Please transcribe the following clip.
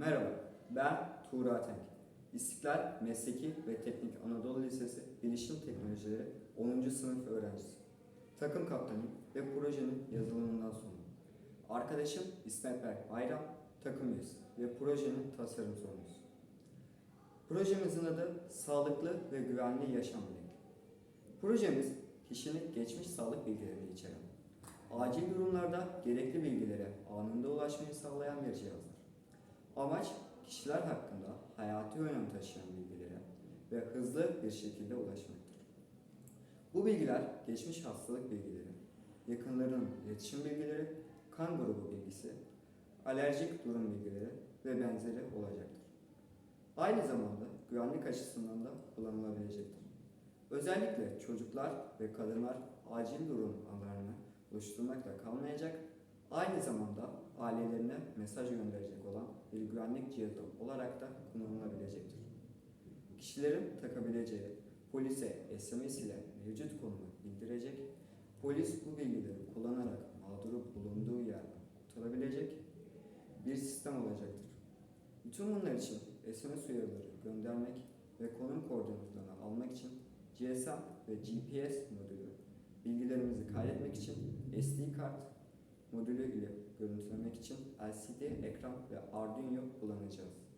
Merhaba, ben Tuğra Tenk. İstiklal Mesleki ve Teknik Anadolu Lisesi Bilişim Teknolojileri 10. sınıf öğrencisi. Takım kaptanıyım ve projenin yazılımından sorumluyum. Arkadaşım İsmet Berk Bayram, takım üyesi ve projenin tasarım sorumlusu. Projemizin adı Sağlıklı ve Güvenli Yaşam Bilgi. Projemiz kişinin geçmiş sağlık bilgilerini içeren, acil durumlarda gerekli bilgilere anında ulaşmayı sağlayan bir cihazdır. Amaç kişiler hakkında hayati önem taşıyan bilgilere ve hızlı bir şekilde ulaşmaktır. Bu bilgiler geçmiş hastalık bilgileri, yakınlarının iletişim bilgileri, kan grubu bilgisi, alerjik durum bilgileri ve benzeri olacaktır. Aynı zamanda güvenlik açısından da kullanılabilecektir. Özellikle çocuklar ve kadınlar acil durum anlarını oluşturmakla kalmayacak, aynı zamanda ailelerine mesaj gönderecek olan bir güvenlik cihazı olarak da kullanılabilecektir. Kişilerin takabileceği polise SMS ile mevcut konumu bildirecek, polis bu bilgileri kullanarak mağduru bulunduğu yerden kurtarabilecek bir sistem olacaktır. Bütün bunlar için SMS uyarıları göndermek ve konum koordinatlarını almak için GSM ve GPS modülü, bilgilerimizi kaydetmek için SD kart ile görüntülemek için LCD ekran ve Arduino kullanacağız.